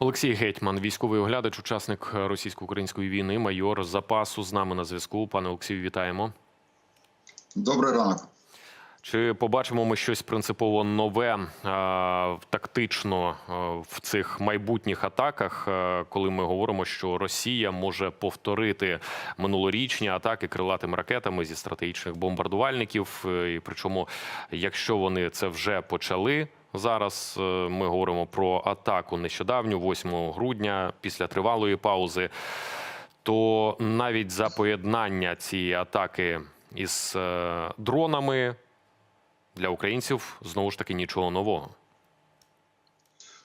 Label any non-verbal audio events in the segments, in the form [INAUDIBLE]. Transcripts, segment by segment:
Олексій Гетьман, військовий оглядач, учасник російсько-української війни, майор запасу з нами на зв'язку. Пане Олексію, вітаємо. Добрий ранок. Чи побачимо ми щось принципово нове тактично в цих майбутніх атаках, коли ми говоримо, що Росія може повторити минулорічні атаки крилатими ракетами зі стратегічних бомбардувальників? І причому, якщо вони це вже почали. Зараз е, ми говоримо про атаку нещодавню, 8 грудня, після тривалої паузи. То навіть за поєднання цієї атаки із е, дронами для українців знову ж таки нічого нового.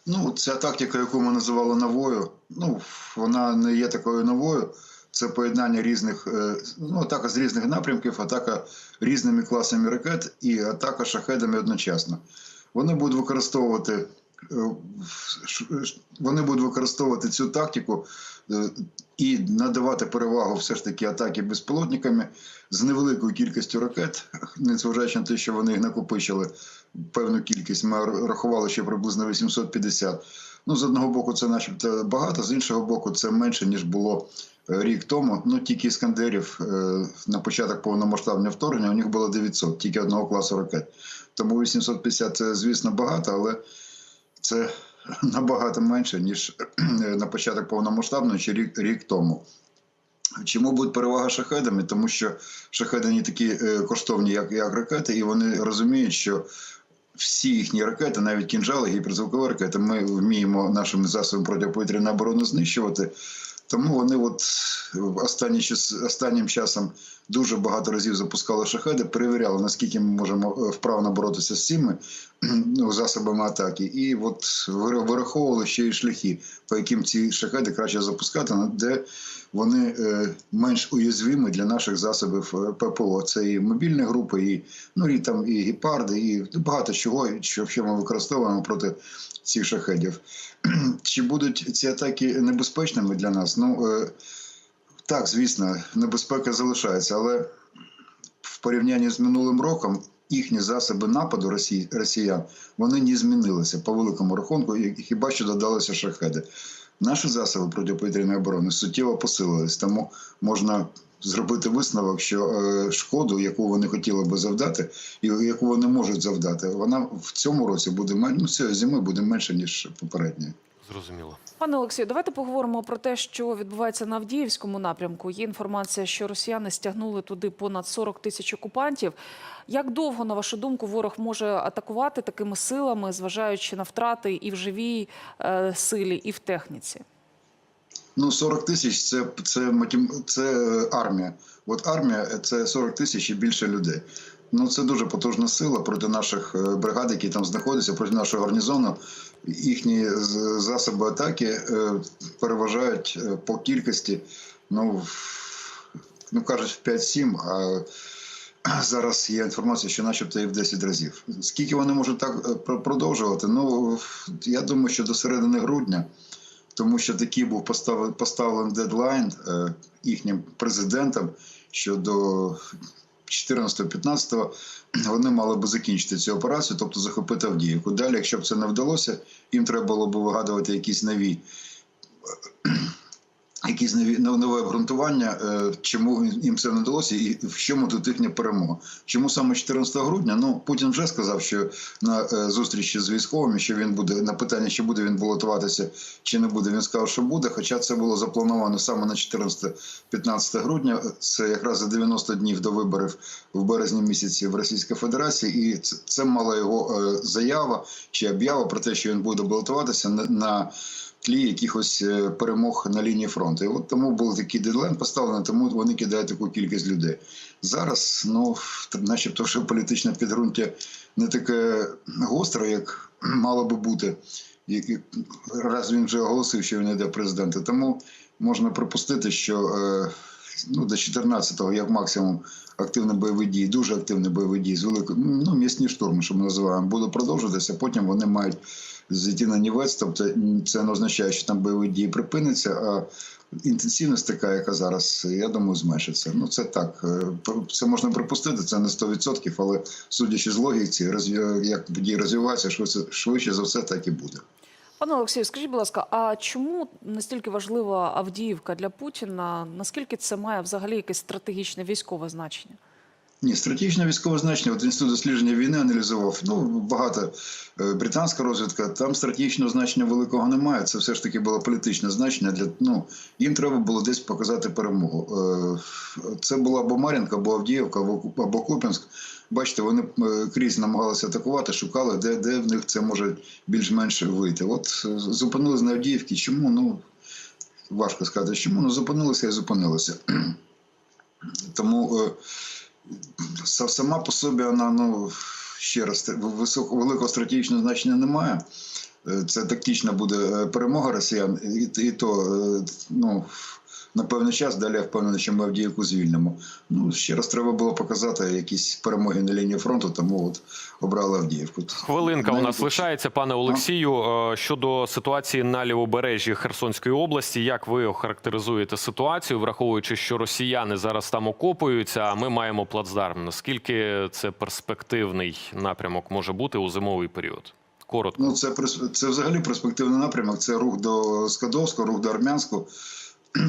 Ну, ця тактика, яку ми називали новою, ну вона не є такою новою. Це поєднання різних е, ну, атака з різних напрямків, атака різними класами ракет і атака шахедами одночасно. Вони будуть використовувати е, ш- вони будуть використовувати цю тактику е, і надавати перевагу все ж таки атаки безпілотниками з невеликою кількістю ракет, незважаючи на те, що вони їх накопичили певну кількість. Ми рахували, що приблизно 850. Ну, з одного боку, це начебто багато, з іншого боку, це менше, ніж було е, рік тому. Ну, тільки іскандерів е, на початок повномасштабного вторгнення у них було 900, тільки одного класу ракет. Тому 850 це, звісно, багато, але це [LAUGHS] набагато менше, ніж на початок повномасштабного чи рік, рік тому. Чому буде перевага шахедами? Тому що шахеди не такі е, коштовні, як, як ракети, і вони розуміють, що всі їхні ракети, навіть кінжали, гіперзвукові ракети, ми вміємо нашими засобами протиповітряної оборони знищувати. Тому вони от останні, останнім часом дуже багато разів запускали шахеди, перевіряли, наскільки ми можемо е, вправно боротися з цими [CLEARS THROAT] ну, засобами атаки. І от вираховували ще й шляхи, по яким ці шахеди краще запускати, де вони е, менш уязвимі для наших засобів е, ППО. Це і мобільні групи, і, ну, і, там, і гепарди, і багато чого, що, ми використовуємо проти цих шахедів. [CLEARS THROAT] Чи будуть ці атаки небезпечними для нас? Ну е, так, звісно, небезпека залишається, але в порівнянні з минулим роком їхні засоби нападу росіян вони не змінилися по великому рахунку, і хіба що додалися шахеди. Наші засоби протиповітряної оборони суттєво посилились, тому можна зробити висновок, що е, шкоду, яку вони хотіли би завдати, і яку вони можуть завдати, вона в цьому році буде ну, цієї зими буде менше ніж попередньої. Зрозуміло. Пане Олексію, давайте поговоримо про те, що відбувається на Авдіївському напрямку. Є інформація, що росіяни стягнули туди понад 40 тисяч окупантів. Як довго, на вашу думку, ворог може атакувати такими силами, зважаючи на втрати і в живій е, силі, і в техніці? Ну, 40 тисяч це, це, це е, армія. От армія це 40 тисяч і більше людей. Ну, це дуже потужна сила проти наших е, бригад, які там знаходяться, проти нашого гарнізону. Їхні засоби атаки е, переважають е, по кількості, ну, ну кажуть, в 5-7, а [CLEARS THROAT] зараз є інформація, що начебто і в 10 разів. Скільки вони можуть так продовжувати? Ну, я думаю, що до середини грудня тому що такий був поставлений, дедлайн їхнім президентом, що до 14-15 вони мали би закінчити цю операцію, тобто захопити Авдіївку. Далі, якщо б це не вдалося, їм треба було б вигадувати якісь нові. Якісь нові нове обґрунтування, е, чому їм це не вдалося, і в чому тут їхня перемога? Чому саме 14 грудня? Ну Путін вже сказав, що на е, зустрічі з військовими, що він буде на питання, чи буде він балотуватися, чи не буде. Він сказав, що буде. Хоча це було заплановано саме на 14-15 грудня. Це якраз за 90 днів до виборів в березні місяці в Російській Федерації, і це, це мала його е, заява чи об'ява про те, що він буде балотуватися на. Тлі якихось е, перемог на лінії фронту. І от тому був такий дедлайн поставлений, тому вони кидають таку кількість людей. Зараз, ну, начебто, що політичне підґрунтя не таке гостре, як [CLEARS THROAT] мало би бути. І раз він вже оголосив, що він йде президента. Тому можна припустити, що е, ну, до 14-го, як максимум, активні бойові дії, дуже активні бойові дії з великою, ну, м'ясні штурми, що ми називаємо, буде продовжуватися. Потім вони мають зійти на нівець, тобто це не означає, що там бойові дії припиняться, а інтенсивність така, яка зараз, я думаю, зменшиться. Ну це так, е, це можна припустити, це не 100%, але судячи з логіки, як події розвиваються, швидше за все так і буде. Пане Олексію, скажіть, будь ласка, а чому настільки важлива Авдіївка для Путіна? Наскільки це має взагалі якесь стратегічне військове значення? Ні, стратегічне військове значення. От інститут дослідження війни аналізував. Ну багато е, британська розвідка. Там стратегічного значення великого немає. Це все ж таки було політичне значення. Для ну їм треба було десь показати перемогу. Е, Це була або Мар'їнка, або Авдіївка, або Куп- Куп'янськ. Бачите, вони е, крізь намагалися атакувати, шукали, де, де в них це може більш-менш вийти. От зупинились на Авдіївці. Чому? Ну важко сказати, чому ну зупинилися і зупинилися. [CLEARS THROAT] Тому. Са- сама по собі вона ну ще раз високо великого стратегічного значення немає. Е, Це тактична буде е, перемога росіян, і, і то е, ну на певний час. Далі я впевнений, що ми Авдіївку звільнимо. Ну ще раз треба було показати якісь перемоги на лінії фронту, тому от обрали Авдіївку. Хвилинка у нас лишається, пане Олексію. Е, Щодо ситуації на лівобережжі Херсонської області, як ви охарактеризуєте ситуацію, враховуючи, що росіяни зараз там окопуються, а ми маємо плацдарм? Наскільки це перспективний напрямок може бути у зимовий період? Коротко. Ну, це це взагалі перспективний напрямок. Це рух до Скадовського, рух до Армянську.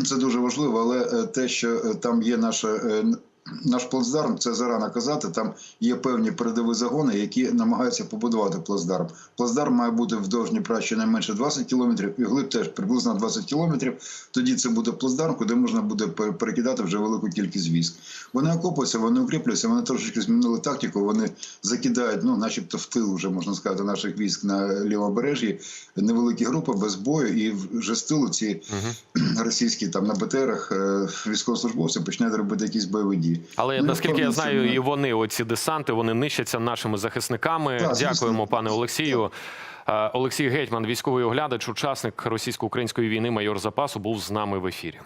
Це дуже важливо, але е, те, що е, там є наша. Наш плацдарм, це зарано казати. Там є певні передові загони, які намагаються побудувати плацдарм. Плацдарм має бути вдовж Дніпра щонайменше 20 кілометрів, і вглиб теж приблизно 20 кілометрів. Тоді це буде плацдарм, куди можна буде перекидати вже велику кількість військ. Вони окопуються, вони укріплюються, вони трошечки змінили тактику. Вони закидають, ну, начебто, в тил, вже можна сказати, наших військ на лівобережжі, невеликі групи без бою, і вже з тилу ці [CLEARS THROAT] російські там на БТРах е, військовослужбовці починають робити якісь бойові дії. Але Ну, наскільки я знаю, на- і вони, оці десанти, вони нищаться нашими захисниками. Так, звісно. Дякуємо, пане Олексію. Так. Олексій Гетьман, військовий оглядач, учасник російсько-української війни, майор запасу, був з нами в ефірі.